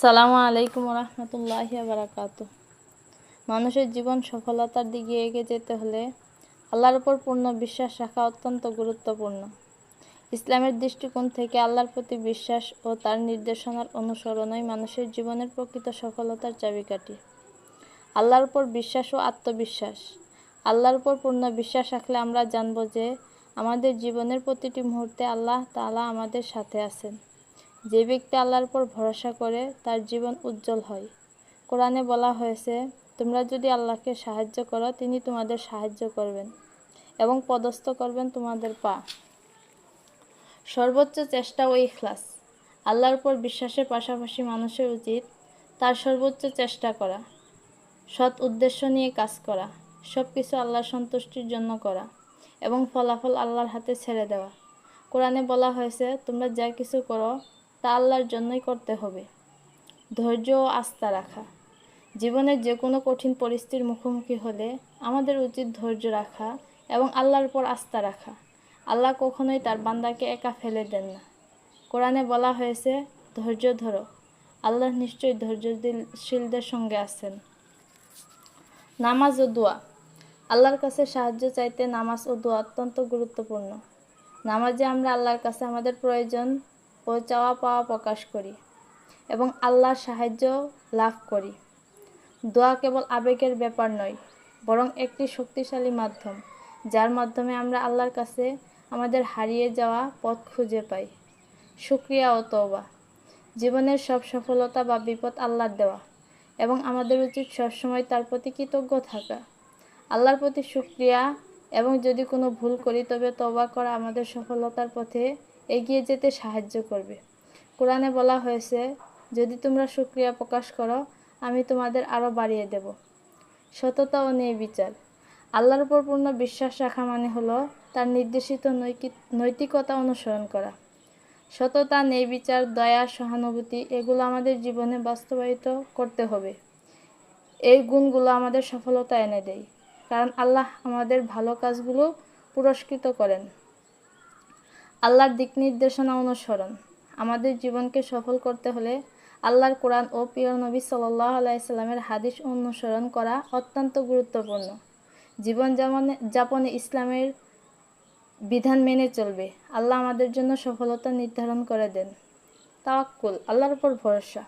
সালামু আলাইকুম রহমতুল্লাহ বারাকাত মানুষের জীবন সফলতার দিকে এগিয়ে যেতে হলে আল্লাহর উপর পূর্ণ বিশ্বাস রাখা অত্যন্ত গুরুত্বপূর্ণ। ইসলামের দৃষ্টিকোণ থেকে আল্লাহর প্রতি বিশ্বাস ও তার নির্দেশনার অনুসরণই মানুষের জীবনের প্রকৃত সফলতার চাবিকাঠি। আল্লাহর উপর বিশ্বাস ও আত্মবিশ্বাস। আল্লাহর উপর পূর্ণ বিশ্বাস রাখলে আমরা জানব যে আমাদের জীবনের প্রতিটি মুহূর্তে আল্লাহ তাআলা আমাদের সাথে আছেন। যে ব্যক্তি আল্লাহর উপর ভরসা করে তার জীবন উজ্জ্বল হয়। কোরআনে বলা হয়েছে, তোমরা যদি আল্লাহকে সাহায্য করো, তিনি তোমাদের সাহায্য করবেন এবং পদস্থ করবেন তোমাদের পা। সর্বোচ্চ চেষ্টা ও ইখলাস। আল্লাহর উপর বিশ্বাসের পাশাপাশি মানুষের উচিত তার সর্বোচ্চ চেষ্টা করা, সৎ উদ্দেশ্য নিয়ে কাজ করা সব কিছু আল্লাহর সন্তুষ্টির জন্য করা এবং ফলাফল আল্লাহর হাতে ছেড়ে দেওয়া। কোরআনে বলা হয়েছে, তোমরা যা কিছু করো তা আল্লাহর জন্যই করতে হবে। ধৈর্য ও আস্থা রাখা। জীবনের যে কোনো কঠিন পরিস্থিতির মুখোমুখি হলে আমাদের উচিত ধৈর্য রাখা এবং আল্লাহর উপর আস্থা রাখা। আল্লাহ কখনোই তার বান্দাকে একা ফেলে দেন না। কোরআনে বলা হয়েছে, ধৈর্য ধরো। আল্লাহ নিশ্চয়ই ধৈর্যশীলদের সঙ্গে আছেন। নামাজ ও দোয়া। আল্লাহর কাছে সাহায্য চাইতে নামাজ ও দোয়া অত্যন্ত গুরুত্বপূর্ণ। নামাজে আমরা আল্লাহর কাছে আমাদের প্রয়োজন ও চাওয়া পাওয়া প্রকাশ করি এবং আল্লাহর সাহায্য লাভ করি। দোয়া কেবল আবেগের ব্যাপার নয়, বরং একটি শক্তিশালী মাধ্যম, যার মাধ্যমে আমরা আল্লাহর কাছে আমাদের হারিয়ে যাওয়া পথ খুঁজে পাই। সুক্রিয়া ও তওবা। জীবনের সব সফলতা বা বিপদ আল্লাহর দেওয়া এবং আমাদের উচিত সবসময় তার প্রতি কৃতজ্ঞ থাকা। আল্লাহর প্রতি সুক্রিয়া এবং যদি কোনো ভুল করি, তবে তবা করা আমাদের সফলতার পথে এগিয়ে যেতে সাহায্য করবে। কোরআনে বলা হয়েছে, যদি তোমরা সুক্রিয়া প্রকাশ করো, আমি তোমাদের আরও বাড়িয়ে দেব। সততা ও বিচার। আল্লাহর উপর পূর্ণ বিশ্বাস রাখা মানে হলো তার নির্দেশিত নৈতিকতা অনুসরণ করা। সততা, ন্যায় বিচার, দয়া, সহানুভূতি, এগুলো আমাদের জীবনে বাস্তবায়িত করতে হবে। এই গুণগুলো আমাদের সফলতা এনে দেয়। কারণ আল্লাহ আমাদের ভালো কাজগুলো পুরস্কৃত করেন। আল্লাহর দিক নির্দেশনা অনুসরণ। আমাদের জীবনকে সফল করতে হলে আল্লাহর কোরআন ও প্রিয় নবী সাল্লাহ হাদিস অনুসরণ করা অত্যন্ত গুরুত্বপূর্ণ। জীবন যাপনে ইসলামের বিধান মেনে চলবে। আল্লাহ আমাদের জন্য সফলতা নির্ধারণ করে দেন। তাওয়াক্কুল, আল্লাহর উপর ভরসা।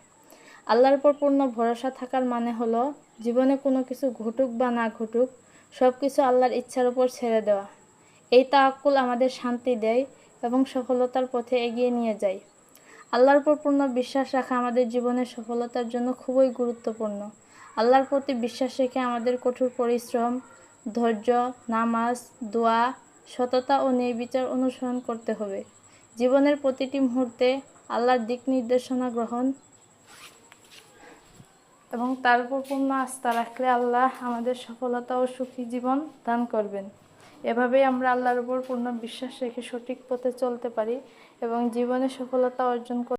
আল্লাহর উপর পূর্ণ ভরসা থাকার মানে হলো জীবনে কোনো কিছু ঘটুক বা না ঘটুক সব কিছু আল্লাহর ইচ্ছার উপর ছেড়ে দেওয়া। এই তাওয়াক্কুল আমাদের শান্তি দেয় এবং সফলতার পথে এগিয়ে নিয়ে যায় আল্লাহর উপর পূর্ণ বিশ্বাস রাখা আমাদের জীবনের সফলতার জন্য খুবই গুরুত্বপূর্ণ। আল্লাহর প্রতি বিশ্বাস রেখে আমাদের কঠোর পরিশ্রম, ধৈর্য, নামাজ, দোয়া, সততা ও নির্বিচার অনুসরণ করতে হবে। জীবনের প্রতিটি মুহূর্তে আল্লাহর দিক নির্দেশনা গ্রহণ এবং তার উপর পূর্ণ আস্থা রাখলে আল্লাহ আমাদের সফলতা ও সুখী জীবন দান করবেন। এভাবেই আমরা আল্লাহর উপর পূর্ণ বিশ্বাস রেখে সঠিক পথে চলতে পারি এবং জীবনে সফলতা অর্জন